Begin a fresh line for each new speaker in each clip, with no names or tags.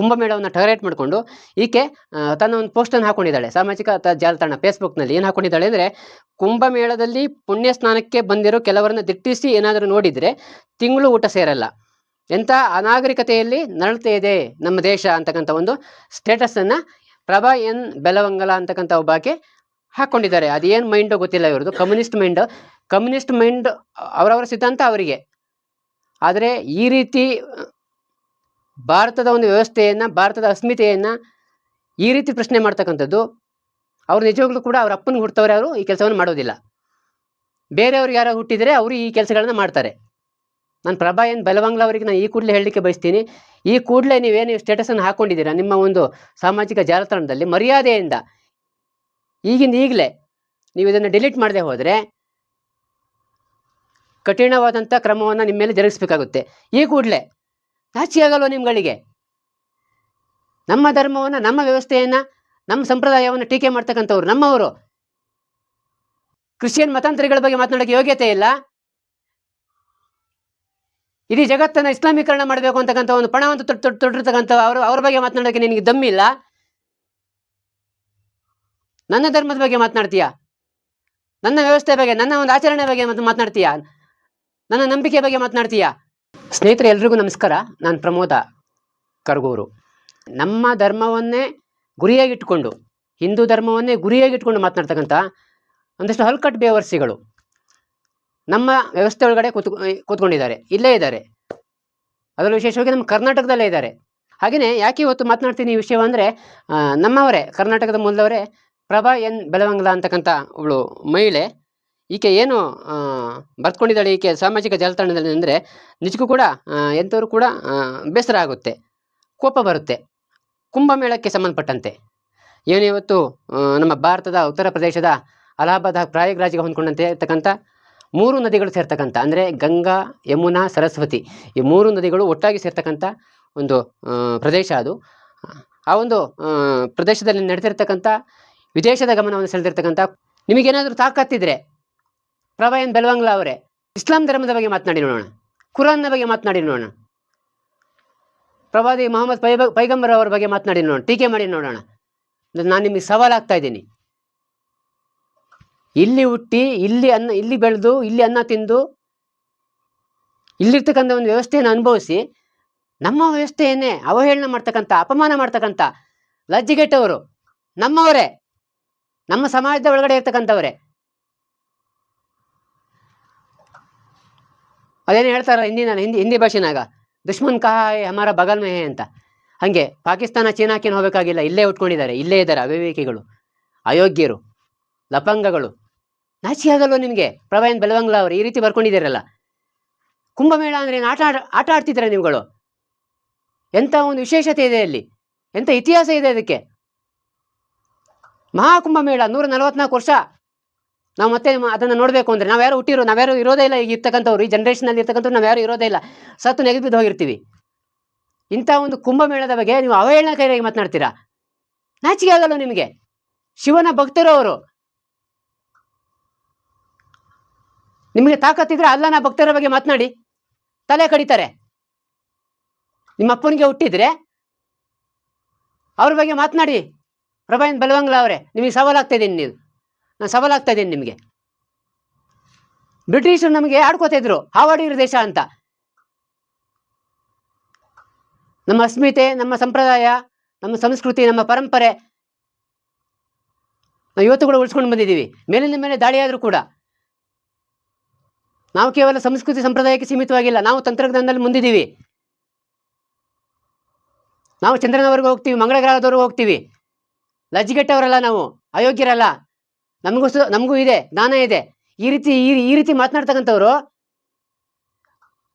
ಕುಂಭಮೇಳವನ್ನು ಟಗರೇಟ್ ಮಾಡಿಕೊಂಡು ಈಕೆ ತನ್ನ ಒಂದು ಪೋಸ್ಟನ್ನು ಹಾಕೊಂಡಿದ್ದಾಳೆ. ಸಾಮಾಜಿಕ ಜಾಲತಾಣ ಫೇಸ್ಬುಕ್ನಲ್ಲಿ ಏನು ಹಾಕೊಂಡಿದ್ದಾಳೆ ಅಂದರೆ, ಕುಂಭಮೇಳದಲ್ಲಿ ಪುಣ್ಯ ಸ್ನಾನಕ್ಕೆ ಬಂದಿರೋ ಕೆಲವರನ್ನು ದಿಟ್ಟಿಸಿ ಏನಾದರೂ ನೋಡಿದರೆ ತಿಂಗಳು ಊಟ ಸೇರಲ್ಲ. ಎಂಥ ಅನಾಗರಿಕತೆಯಲ್ಲಿ ನರಳತೆ ಇದೆ ನಮ್ಮ ದೇಶ ಅಂತಕ್ಕಂಥ ಒಂದು ಸ್ಟೇಟಸನ್ನು ಪ್ರಭಾ ಎನ್ ಬೆಲವಂಗಲ ಅಂತಕ್ಕಂಥ ಒಬ್ಬಾಕೆ ಹಾಕ್ಕೊಂಡಿದ್ದಾರೆ ಅದೇನು ಮೈಂಡು ಗೊತ್ತಿಲ್ಲ ಇವ್ರದ್ದು. ಕಮ್ಯುನಿಸ್ಟ್ ಮೈಂಡ್ ಕಮ್ಯುನಿಸ್ಟ್ ಮೈಂಡ್ ಅವರವರ ಸಿದ್ಧಾಂತ ಅವರಿಗೆ. ಆದರೆ ಈ ರೀತಿ ಭಾರತದ ಒಂದು ವ್ಯವಸ್ಥೆಯನ್ನು, ಭಾರತದ ಅಸ್ಮಿತೆಯನ್ನು ಈ ರೀತಿ ಪ್ರಶ್ನೆ ಮಾಡ್ತಕ್ಕಂಥದ್ದು, ಅವ್ರು ನಿಜವಾಗ್ಲೂ ಕೂಡ ಅವ್ರ ಅಪ್ಪನ ಹುಡ್ತವ್ರೆ ಅವರು ಈ ಕೆಲಸವನ್ನು ಮಾಡೋದಿಲ್ಲ. ಬೇರೆಯವ್ರಿಗೆ ಯಾರು ಹುಟ್ಟಿದರೆ ಅವರು ಈ ಕೆಲಸಗಳನ್ನ ಮಾಡ್ತಾರೆ. ನಾನು ಪ್ರಭಾ ಏನು ಬಲವಂಗ್ಲ ಅವರಿಗೆ ನಾನು ಈ ಕೂಡಲೇ ಹೇಳಲಿಕ್ಕೆ ಬಯಸ್ತೀನಿ. ಈ ಕೂಡಲೇ ನೀವೇನು ಸ್ಟೇಟಸನ್ನು ಹಾಕ್ಕೊಂಡಿದ್ದೀರಾ ನಿಮ್ಮ ಒಂದು ಸಾಮಾಜಿಕ ಜಾಲತಾಣದಲ್ಲಿ ಮರ್ಯಾದೆಯಿಂದ. ಈಗಿಂದ ಈಗಲೇ ನೀವು ಇದನ್ನು ಡಿಲೀಟ್ ಮಾಡದೆ ಹೋದರೆ ಕಠಿಣವಾದಂಥ ಕ್ರಮವನ್ನು ನಿಮ್ಮ ಮೇಲೆ ಜರುಗಿಸಬೇಕಾಗುತ್ತೆ. ಈ ಕೂಡಲೇ ನಾಚಿಕೆ ಆಗಲ್ವ ನಿಮ್ಗಳಿಗೆ? ನಮ್ಮ ಧರ್ಮವನ್ನು, ನಮ್ಮ ವ್ಯವಸ್ಥೆಯನ್ನ, ನಮ್ಮ ಸಂಪ್ರದಾಯವನ್ನು ಟೀಕೆ ಮಾಡ್ತಕ್ಕಂಥವ್ರು ನಮ್ಮವರು. ಕ್ರಿಶ್ಚಿಯನ್ ಮತಾಂತರಿಗಳ ಬಗ್ಗೆ ಮಾತನಾಡೋಕೆ ಯೋಗ್ಯತೆ ಇಲ್ಲ. ಇಡೀ ಜಗತ್ತನ್ನು ಇಸ್ಲಾಮೀಕರಣ ಮಾಡಬೇಕು ಅಂತಕ್ಕಂಥ ಒಂದು ಪಣವನ್ನು ತೊಟ್ಟು ತೊಟ್ಟು ತೊಟ್ಟಿರ್ತಕ್ಕಂಥ ಅವರು, ಅವ್ರ ಬಗ್ಗೆ ಮಾತನಾಡೋಕೆ ನಿನಗೆ ದಮ್ಮಿಲ್ಲ ನನ್ನ ಧರ್ಮದ ಬಗ್ಗೆ ಮಾತನಾಡ್ತೀಯಾ? ನನ್ನ ವ್ಯವಸ್ಥೆ ಬಗ್ಗೆ, ನನ್ನ ಒಂದು ಆಚರಣೆ ಬಗ್ಗೆ ಮಾತನಾಡ್ತೀಯಾ? ನನ್ನ ನಂಬಿಕೆ ಬಗ್ಗೆ ಮಾತನಾಡ್ತೀಯಾ? ಸ್ನೇಹಿತರೆ, ಎಲ್ರಿಗೂ ನಮಸ್ಕಾರ. ನಾನು ಪ್ರಮೋದ ಕರ್ಗೂರು. ನಮ್ಮ ಧರ್ಮವನ್ನೇ ಗುರಿಯಾಗಿಟ್ಕೊಂಡು, ಹಿಂದೂ ಧರ್ಮವನ್ನೇ ಗುರಿಯಾಗಿಟ್ಕೊಂಡು ಮಾತನಾಡ್ತಕ್ಕಂಥ ಒಂದಷ್ಟು ಹಲ್ಕಟ್ ಬೇವರ್ಸಿಗಳು ನಮ್ಮ ವ್ಯವಸ್ಥೆ ಒಳಗಡೆ ಕೂತ್ ಕೂತ್ಕೊಂಡಿದ್ದಾರೆ. ಇಲ್ಲೇ ಇದ್ದಾರೆ. ಅದರಲ್ಲೂ ವಿಶೇಷವಾಗಿ ನಮ್ಮ ಕರ್ನಾಟಕದಲ್ಲೇ ಇದ್ದಾರೆ. ಹಾಗೆಯೇ ಯಾಕೆ ಇವತ್ತು ಮಾತನಾಡ್ತೀನಿ ಈ ವಿಷಯ ಅಂದರೆ ನಮ್ಮವರೇ, ಕರ್ನಾಟಕದ ಮೂಲದವರೇ ಪ್ರಭಾ ಎನ್ ಬೆಳವಂಗಲ ಅಂತಕ್ಕಂಥ ಅವಳು ಮಹಿಳೆ. ಈಕೆ ಏನು ಬರ್ತ್ಕೊಂಡಿದ್ದಾಳೆ ಈಕೆ ಸಾಮಾಜಿಕ ಜಾಲತಾಣದಲ್ಲಿ ಅಂದರೆ ನಿಜಕ್ಕೂ ಕೂಡ ಎಂಥವ್ರು ಕೂಡ ಬೇಸರ ಆಗುತ್ತೆ, ಕೋಪ ಬರುತ್ತೆ, ಕುಂಭಮೇಳಕ್ಕೆ ಸಂಬಂಧಪಟ್ಟಂತೆ. ಏನು ಇವತ್ತು ನಮ್ಮ ಭಾರತದ ಉತ್ತರ ಪ್ರದೇಶದ ಅಲಹಾಬಾದ್ ರಾಜ್ಯಕ್ಕೆ ಹೊಂದ್ಕೊಂಡಂತೆ ಇರ್ತಕ್ಕಂಥ ಮೂರು ನದಿಗಳು ಸೇರ್ತಕ್ಕಂಥ, ಅಂದರೆ ಗಂಗಾ, ಯಮುನಾ, ಸರಸ್ವತಿ, ಈ ಮೂರು ನದಿಗಳು ಒಟ್ಟಾಗಿ ಸೇರ್ತಕ್ಕಂಥ ಒಂದು ಪ್ರದೇಶ ಅದು. ಆ ಒಂದು ಪ್ರದೇಶದಲ್ಲಿ ನಡೆದಿರ್ತಕ್ಕಂಥ ವಿದೇಶದ ಗಮನವನ್ನು ಸೆಳೆದಿರ್ತಕ್ಕಂಥ, ನಿಮಗೇನಾದರೂ ತಾಕತ್ತಿದ್ರೆ ಪ್ರಭಾ ಎನ್ ಬೆಲ್ವಂಗ್ಲಾ ಅವರೇ, ಇಸ್ಲಾಂ ಧರ್ಮದ ಬಗ್ಗೆ ಮಾತನಾಡಿ ನೋಡೋಣ, ಕುರಾನ್ನ ಬಗ್ಗೆ ಮಾತನಾಡಿ ನೋಡೋಣ. ಪ್ರವಾದಿ ಮೊಹಮ್ಮದ್ ಪೈ ಪೈಗಂಬರ್ ಅವರ ಬಗ್ಗೆ ಮಾತನಾಡಿ ನೋಡೋಣ, ಟೀಕೆ ಮಾಡಿ ನೋಡೋಣ. ನಾನು ನಿಮಗೆ ಸವಾಲಾಗ್ತಾ ಇದ್ದೀನಿ. ಇಲ್ಲಿ ಹುಟ್ಟಿ, ಇಲ್ಲಿ ಅನ್ನ, ಇಲ್ಲಿ ಬೆಳೆದು, ಇಲ್ಲಿ ಅನ್ನ ತಿಂದು, ಇಲ್ಲಿರ್ತಕ್ಕಂಥ ಒಂದು ವ್ಯವಸ್ಥೆಯನ್ನು ಅನುಭವಿಸಿ, ನಮ್ಮ ವ್ಯವಸ್ಥೆಯನ್ನೇ ಅವಹೇಳನ ಮಾಡ್ತಕ್ಕಂಥ, ಅಪಮಾನ ಮಾಡ್ತಕ್ಕಂಥ ಲಜ್ಜಿಗೆಟ್ಟವರು ನಮ್ಮವರೇ, ನಮ್ಮ ಸಮಾಜದ ಒಳಗಡೆ ಇರ್ತಕ್ಕಂಥವರೇ. ಅದೇನು ಹೇಳ್ತಾರ ಹಿಂದಿನ ಹಿಂದಿ ಹಿಂದಿ ಭಾಷೆನಾಗ? ದುಶ್ಮನ್ ಕಹಾ ಹಮಾರ ಬಗಲ್ ಮೇ ಅಂತ. ಹಾಗೆ ಪಾಕಿಸ್ತಾನ ಚೀನಾಕೇನು ಹೋಗಬೇಕಾಗಿಲ್ಲ, ಇಲ್ಲೇ ಉಟ್ಕೊಂಡಿದ್ದಾರೆ, ಇಲ್ಲೇ ಇದ್ದಾರೆ ಅವಿವೇಕಿಗಳು, ಅಯೋಗ್ಯರು, ಲಪಂಗಗಳು. ನಾಚಿ ಆಗಲ್ವ ನಿಮಗೆ? ಪ್ರವೀಣ್ ಬೆಲವಂಗ್ಲ ಅವರು ಈ ರೀತಿ ಬರ್ಕೊಂಡಿದ್ದೀರಲ್ಲ. ಕುಂಭಮೇಳ ಅಂದ್ರೆ ಏನು? ಆಟ ಆಟ ಆಡ್ತಿದ್ದೀರಾ ನೀವುಗಳು ಎಂಥ ಒಂದು ವಿಶೇಷತೆ ಇದೆ ಅಲ್ಲಿ? ಎಂಥ ಇತಿಹಾಸ ಇದೆ ಅದಕ್ಕೆ? ಮಹಾಕುಂಭಮೇಳ ನೂರ ನಲವತ್ನಾಲ್ಕು ವರ್ಷ. ನಾವು ಮತ್ತೆ ಅದನ್ನು ನೋಡಬೇಕು ಅಂದರೆ ನಾವ್ಯಾರು ಹುಟ್ಟಿರೋ ನಾವ್ಯಾರು ಇರೋದೇ ಇಲ್ಲ ಈಗ ಇರ್ತಕ್ಕಂಥವ್ರು, ಈ ಜನ್ರೇಷನಲ್ಲಿ ಇರ್ತಕ್ಕಂಥವ್ರು ನಾವ್ಯಾರು ಇರೋದೇ ಇಲ್ಲ. ಸತ್ತು ನೆಗೆದು ಹೋಗಿರ್ತೀವಿ. ಇಂಥ ಒಂದು ಕುಂಭಮೇಳದ ಬಗ್ಗೆ ನೀವು ಅವಹೇಳನಕಾರಿಯಾಗಿ ಮಾತನಾಡ್ತೀರಾ? ನಾಚಿಕೆ ಆಗಲ್ಲ ನಿಮಗೆ? ಶಿವನ ಭಕ್ತರು ಅವರು ನಿಮಗೆ ತಾಕತ್ತಿದ್ರೆ ಅಲ್ಲನ ಭಕ್ತರ ಬಗ್ಗೆ ಮಾತನಾಡಿ. ತಲೆ ಕಡಿತಾರೆ. ನಿಮ್ಮ ಅಪ್ಪನಿಗೆ ಹುಟ್ಟಿದ್ರೆ ಅವ್ರ ಬಗ್ಗೆ ಮಾತನಾಡಿ. ಪ್ರಭಾಯನ್ ಬಲವಂಗ್ಲ ಅವರೇ, ನಿಮಗೆ ಸವಾಲಾಗ್ತಾ ಇದ್ದೀನಿ ನೀವು. ನಾನು ಸವಾಲಾಗ್ತಾ ಇದ್ದೀನಿ ನಿಮಗೆ. ಬ್ರಿಟಿಷರು ನಮಗೆ ಆಡ್ಕೋತಾ ಇದ್ರು ಹಾವಾಡಿರೋ ದೇಶ ಅಂತ. ನಮ್ಮ ಅಸ್ಮಿತೆ, ನಮ್ಮ ಸಂಪ್ರದಾಯ, ನಮ್ಮ ಸಂಸ್ಕೃತಿ, ನಮ್ಮ ಪರಂಪರೆ ನಾವು ಇವತ್ತು ಕೂಡ ಉಳಿಸ್ಕೊಂಡು ಬಂದಿದ್ದೀವಿ. ಮೇಲಿನ ಮೇಲೆ ದಾಳಿಯಾದರೂ ಕೂಡ. ನಾವು ಕೇವಲ ಸಂಸ್ಕೃತಿ ಸಂಪ್ರದಾಯಕ್ಕೆ ಸೀಮಿತವಾಗಿಲ್ಲ, ನಾವು ತಂತ್ರಜ್ಞಾನದಲ್ಲಿ ಮುಂದಿದ್ದೀವಿ. ನಾವು ಚಂದ್ರನವರೆಗೂ ಹೋಗ್ತೀವಿ ಮಂಗಳ ಗ್ರಹದವರೆಗೂ ಹೋಗ್ತೀವಿ. ಲಜ್ಜಿಗೆಟ್ಟವರಲ್ಲ ನಾವು, ಅಯೋಗ್ಯರಲ್ಲ. ನಮಗೂ ನಮಗೂ ಇದೆ, ಜ್ಞಾನ ಇದೆ. ಈ ರೀತಿ ಈ ರೀತಿ ಮಾತನಾಡ್ತಕ್ಕಂಥವ್ರು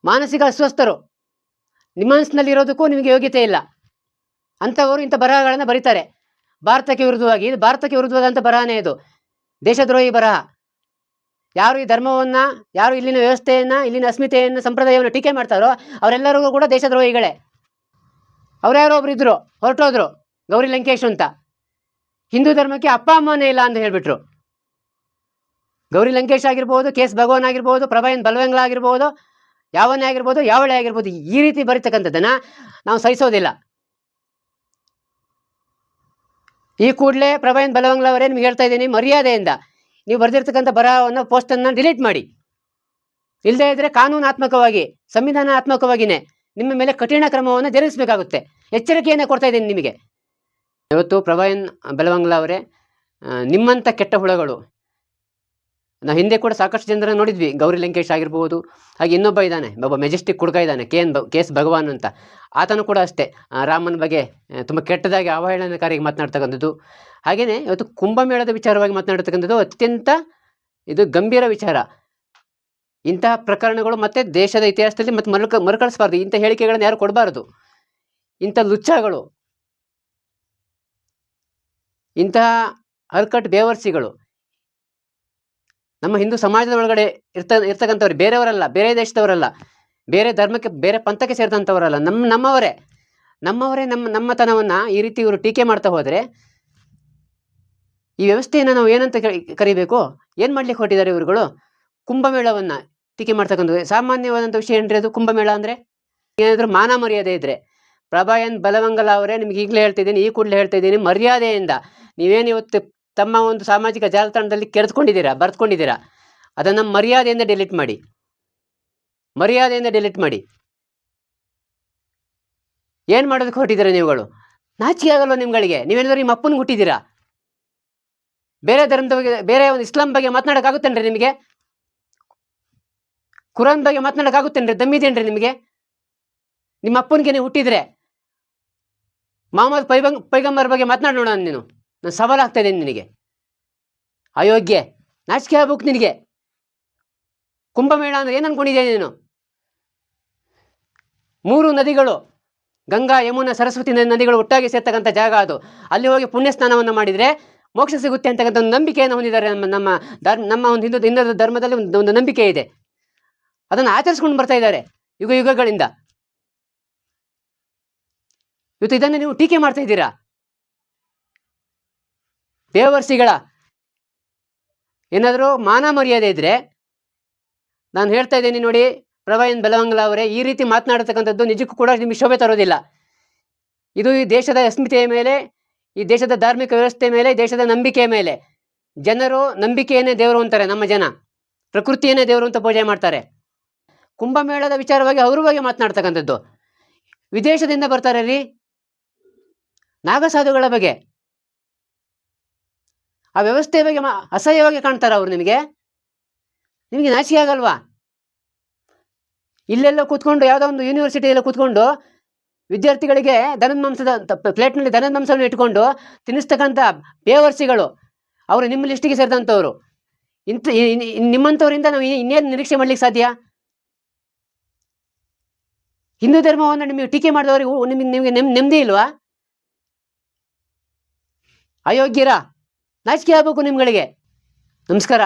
ಮಾನಸಿಕ ಅಸ್ವಸ್ಥರು. ನಿಮ್ಮ ಇರೋದಕ್ಕೂ ನಿಮಗೆ ಯೋಗ್ಯತೆ ಇಲ್ಲ. ಅಂಥವರು ಇಂಥ ಬರಹಗಳನ್ನು ಬರೀತಾರೆ. ಭಾರತಕ್ಕೆ ವಿರುದ್ಧವಾಗಿ, ಇದು ಭಾರತಕ್ಕೆ ವಿರುದ್ಧವಾದಂಥ ಬರಹನೇ ಇದು. ದೇಶದ್ರೋಹಿ ಬರಹ. ಯಾರು ಈ ಧರ್ಮವನ್ನು, ಯಾರು ಇಲ್ಲಿನ ವ್ಯವಸ್ಥೆಯನ್ನು, ಇಲ್ಲಿನ ಅಸ್ಮಿತೆಯನ್ನು, ಸಂಪ್ರದಾಯವನ್ನು ಟೀಕೆ ಮಾಡ್ತಾರೋ ಅವರೆಲ್ಲರಿಗೂ ಕೂಡ ದೇಶದ್ರೋಹಿಗಳೇ. ಅವರ್ಯಾರೋ ಒಬ್ರು ಇದ್ರು, ಹೊರಟೋದ್ರು, ಗೌರಿ ಲಂಕೇಶ್ ಅಂತ. ಹಿಂದೂ ಧರ್ಮಕ್ಕೆ ಅಪ್ಪ ಅಮ್ಮನೇ ಇಲ್ಲ ಅಂತ ಹೇಳ್ಬಿಟ್ರು. ಗೌರಿ ಲಂಕೇಶ್ ಆಗಿರ್ಬೋದು, ಕೆ ಎಸ್ ಭಗವಾನ್ ಆಗಿರ್ಬೋದು, ಪ್ರಭಾಯನ್ ಬಲವಂಗ್ಲ ಆಗಿರ್ಬೋದು, ಯಾವನೇ ಆಗಿರ್ಬೋದು, ಯಾವಳೆ ಆಗಿರ್ಬೋದು, ಈ ರೀತಿ ಬರೀತಕ್ಕಂಥದ್ದನ್ನು ನಾವು ಸಹಿಸೋದಿಲ್ಲ. ಈ ಕೂಡಲೇ ಪ್ರಭಾಯನ್ ಬಲವಂಗ್ಲ ಅವರೇ ನಿಮ್ಗೆ ಹೇಳ್ತಾ ಇದ್ದೀನಿ? ಮರ್ಯಾದೆಯಿಂದ ನೀವು ಬರೆದಿರ್ತಕ್ಕಂಥ ಬರಹವನ್ನು, ಪೋಸ್ಟನ್ನು ಡಿಲೀಟ್ ಮಾಡಿ. ಇಲ್ಲದೇ ಇದ್ರೆ ಕಾನೂನಾತ್ಮಕವಾಗಿ ಸಂವಿಧಾನಾತ್ಮಕವಾಗಿಯೇ ನಿಮ್ಮ ಮೇಲೆ ಕಠಿಣ ಕ್ರಮವನ್ನು ಜರುಗಿಸಬೇಕಾಗುತ್ತೆ. ಎಚ್ಚರಿಕೆಯನ್ನು ಕೊಡ್ತಾ ಇದ್ದೀನಿ ನಿಮಗೆ. ಇವತ್ತು ಪ್ರಭಾಯನ್ ಬಲವಂಗ್ಲ ಅವರೇ ನಿಮ್ಮಂಥ ಕೆಟ್ಟ ಹುಳಗಳು ನಾವು ಹಿಂದೆ ಕೂಡ ಸಾಕಷ್ಟು ಜನರ ನೋಡಿದ್ವಿ. ಗೌರಿ ಲಂಕೇಶ್ ಆಗಿರ್ಬೋದು, ಹಾಗೆ ಇನ್ನೊಬ್ಬ ಇದ್ದಾನೆ ಒಬ್ಬ ಮೆಜೆಸ್ಟಿಕ್ ಹುಡುಗ ಇದ್ದಾನೆ ಕೆ ಎನ್ ಕೆ ಎಸ್ ಭಗವಾನ್ ಅಂತ. ಆತನು ಕೂಡ ಅಷ್ಟೇ. ರಾಮನ ಬಗ್ಗೆ ತುಂಬ ಕೆಟ್ಟದಾಗಿ ಅವಹೇಳನಕಾರಿಗೆ ಮಾತನಾಡ್ತಕ್ಕಂಥದ್ದು. ಹಾಗೆಯೇ ಇವತ್ತು ಕುಂಭಮೇಳದ ವಿಚಾರವಾಗಿ ಮಾತನಾಡ್ತಕ್ಕಂಥದ್ದು ಅತ್ಯಂತ ಇದು ಗಂಭೀರ ವಿಚಾರ. ಇಂತಹ ಪ್ರಕರಣಗಳು ಮತ್ತೆ ದೇಶದ ಇತಿಹಾಸದಲ್ಲಿ ಮತ್ತೆ ಮರುಕ, ಮರುಕಳಿಸಬಾರ್ದು. ಇಂಥ ಹೇಳಿಕೆಗಳನ್ನು ಯಾರು ಕೊಡಬಾರದು. ಇಂಥ ಲುಚ್ಚಗಳು, ಇಂತಹ ಅರ್ಕಟ್ ಬೇವರ್ಸಿಗಳು ನಮ್ಮ ಹಿಂದೂ ಸಮಾಜದ ಒಳಗಡೆ ಇರ್ತ, ಇರ್ತಕ್ಕಂಥವ್ರು ಬೇರೆಯವರಲ್ಲ, ಬೇರೆ ದೇಶದವರಲ್ಲ, ಬೇರೆ ಧರ್ಮಕ್ಕೆ, ಬೇರೆ ಪಂಥಕ್ಕೆ ಸೇರಿದಂಥವರಲ್ಲ ನಮ್ಮ ನಮ್ಮವರೇ ನಮ್ಮವರೇ ನಮ್ಮ, ನಮ್ಮತನವನ್ನು ಈ ರೀತಿ ಇವರು ಟೀಕೆ ಮಾಡ್ತಾ ಹೋದರೆ ಈ ವ್ಯವಸ್ಥೆಯನ್ನು ನಾವು ಏನಂತ ಕರಿ- ಕರಿಬೇಕು? ಏನು ಮಾಡ್ಲಿಕ್ಕೆ ಹೊರಟಿದ್ದಾರೆ ಇವರುಗಳು? ಕುಂಭಮೇಳವನ್ನು ಟೀಕೆ ಮಾಡ್ತಕ್ಕಂಥ ಸಾಮಾನ್ಯವಾದಂಥ ವಿಷಯ ಏನ್ರಿ ಅದು? ಕುಂಭಮೇಳ ಅಂದರೆ? ಏನಾದರೂ ಮಾನ ಮರ್ಯಾದೆ ಇದ್ದರೆ ಪ್ರಭಾಯನ್ ಬಲವಂಗಲ ಅವರೇ ನಿಮ್ಗೆ ಈಗಲೇ ಹೇಳ್ತಿದ್ದೀನಿ, ಈ ಕೂಡಲೇ ಹೇಳ್ತಾ ಇದ್ದೀನಿ ಮರ್ಯಾದೆಯಿಂದ. ನೀವೇನು ಇವತ್ತು ತಮ್ಮ ಒಂದು ಸಾಮಾಜಿಕ ಜಾಲತಾಣದಲ್ಲಿ ಕೆರೆದುಕೊಂಡಿದ್ದೀರಾ, ಬರೆದುಕೊಂಡಿದ್ದೀರಾ? ಅದನ್ನು ಮರ್ಯಾದೆಯಿಂದ ಡಿಲೀಟ್ ಮಾಡಿ. ಮರ್ಯಾದೆಯಿಂದ ಡಿಲೀಟ್ ಮಾಡಿ. ಏನು ಮಾಡೋದಕ್ಕೆ ಹೊರಟಿದ್ದೀರಾ ನೀವುಗಳು? ನಾಚಿಕೆ ಆಗಲ್ವ ನಿಮ್ಗಳಿಗೆ? ನೀವೇನಾದ್ರೂ ನಿಮ್ಮ ಅಪ್ಪನ ಹುಟ್ಟಿದ್ದೀರಾ? ಬೇರೆ ಧರ್ಮದ ಬಗ್ಗೆ, ಬೇರೆ ಒಂದು ಇಸ್ಲಾಂ ಬಗ್ಗೆ ಮಾತನಾಡೋಕ್ಕಾಗುತ್ತೇನ್ರಿ ನಿಮಗೆ? ಕುರಾನ್ ಬಗ್ಗೆ ಮಾತನಾಡೋಕ್ಕಾಗುತ್ತೇನ್ರಿ? ದಮ್ಮಿದೇನ್ರಿ ನಿಮಗೆ? ನಿಮ್ಮ ಅಪ್ಪನಿಗೆ ನೀವು ಹುಟ್ಟಿದ್ರೆ? ಮೊಹಮ್ಮದ್ ಪೈಗಂ, ಪೈಗಂಬರ್ ಬಗ್ಗೆ ಮಾತನಾಡೋಣ ನೀನು. ನಾನು ಸವಾಲಾಗ್ತಾ ಇದ್ದೀನಿ ನಿನಗೆ. ಅಯೋಗ್ಯ, ನಾಚಿಕೆ ಆಗ್ಬೇಕು ನಿನಗೆ. ಕುಂಭಮೇಳ ಅಂದರೆ ಏನು ಅನ್ಕೊಂಡಿದ್ಯಾ ನೀನು? ಮೂರು ನದಿಗಳು, ಗಂಗಾ, ಯಮುನಾ, ಸರಸ್ವತಿ ನದಿಗಳು ಒಟ್ಟಾಗಿ ಸೇರ್ತಕ್ಕಂಥ ಜಾಗ ಅದು. ಅಲ್ಲಿ ಹೋಗಿ ಪುಣ್ಯ ಸ್ನಾನವನ್ನು ಮಾಡಿದರೆ ಮೋಕ್ಷ ಸಿಗುತ್ತೆ ಅಂತಕ್ಕಂಥ ಒಂದು ನಂಬಿಕೆಯನ್ನು ಹೊಂದಿದ್ದಾರೆ ನಮ್ಮ ನಮ್ಮ ಧರ್ಮ, ನಮ್ಮ ಒಂದು ಹಿಂದೂ ಹಿಂದೂ ಧರ್ಮದಲ್ಲಿ ಒಂದು ಒಂದು ನಂಬಿಕೆ ಇದೆ. ಅದನ್ನು ಆಚರಿಸ್ಕೊಂಡು ಬರ್ತಾ ಇದ್ದಾರೆ ಯುಗ, ಯುಗಗಳಿಂದ. ಇವತ್ತು ಇದನ್ನು ನೀವು ಟೀಕೆ ಮಾಡ್ತಾ ಇದ್ದೀರಾ? ಬೇವರ್ಸಿಗಳ ಏನಾದರೂ ಮಾನ ಮರ್ಯಾದೆ ಇದ್ದರೆ ನಾನು ಹೇಳ್ತಾ ಇದ್ದೀನಿ ನೋಡಿ ಪ್ರವಾಯನ್ ಬೆಲವಂಗಲ ಅವರೇ, ಈ ರೀತಿ ಮಾತನಾಡತಕ್ಕಂಥದ್ದು ನಿಜಕ್ಕೂ ಕೂಡ ನಿಮಗೆ ಶೋಭೆ ತರೋದಿಲ್ಲ. ಇದು ಈ ದೇಶದ ಅಸ್ಮಿತೆಯ ಮೇಲೆ, ಈ ದೇಶದ ಧಾರ್ಮಿಕ ವ್ಯವಸ್ಥೆ ಮೇಲೆ ದೇಶದ ನಂಬಿಕೆಯ ಮೇಲೆ. ಜನರು ನಂಬಿಕೆಯನ್ನೇ ದೇವರು ಅಂತಾರೆ, ನಮ್ಮ ಜನ. ಪ್ರಕೃತಿಯನ್ನೇ ದೇವರು ಅಂತ ಪೂಜೆ ಮಾಡ್ತಾರೆ. ಕುಂಭಮೇಳದ ವಿಚಾರವಾಗಿ ಅವ್ರ ಬಗ್ಗೆ ಮಾತನಾಡ್ತಕ್ಕಂಥದ್ದು. ವಿದೇಶದಿಂದ ಬರ್ತಾರೆ ರೀ ನಾಗಸಾಧುಗಳ ಬಗ್ಗೆ. ಆ ವ್ಯವಸ್ಥೆ ಬಗ್ಗೆ ಅಸಹ್ಯವಾಗಿ ಕಾಣ್ತಾರ ಅವ್ರು ನಿಮಗೆ. ನಿಮಗೆ ನಾಚಿಕೆ ಆಗಲ್ವಾ? ಇಲ್ಲೆಲ್ಲ ಕೂತ್ಕೊಂಡು ಯಾವುದೋ ಒಂದು ಯೂನಿವರ್ಸಿಟಿಯೆಲ್ಲ ಕೂತ್ಕೊಂಡು ವಿದ್ಯಾರ್ಥಿಗಳಿಗೆ ದನದ ಮಾಂಸದ ಪ್ಲೇಟ್ನಲ್ಲಿ ದನದ ಮಾಂಸವನ್ನು ಇಟ್ಕೊಂಡು ತಿನ್ನಿಸ್ತಕ್ಕಂಥ ಬೇವರ್ಸಿಗಳು, ಅವರು ನಿಮ್ಮ ಲಿಸ್ಟಿಗೆ ಸೇರಿದಂಥವ್ರು. ಇಂಥ ನಿಮ್ಮಂಥವರಿಂದ ನಾವು ಇನ್- ಇನ್ನೇನು ನಿರೀಕ್ಷೆ ಮಾಡ್ಲಿಕ್ಕೆ ಸಾಧ್ಯ? ಹಿಂದೂ ಧರ್ಮವನ್ನು ನಿಮಗೆ ಟೀಕೆ ಮಾಡಿದವರಿಗೆ ನಿಮಗೆ ನಿಮಗೆ ನೆಮ್ ನೆಮ್ಮದಿ ಇಲ್ವಾ? ಅಯೋಗ್ಯರ? ನಾಚಿಕೆ ಆಗ್ಬೇಕು ನಿಮ್ಗಳಿಗೆ. ನಮಸ್ಕಾರ.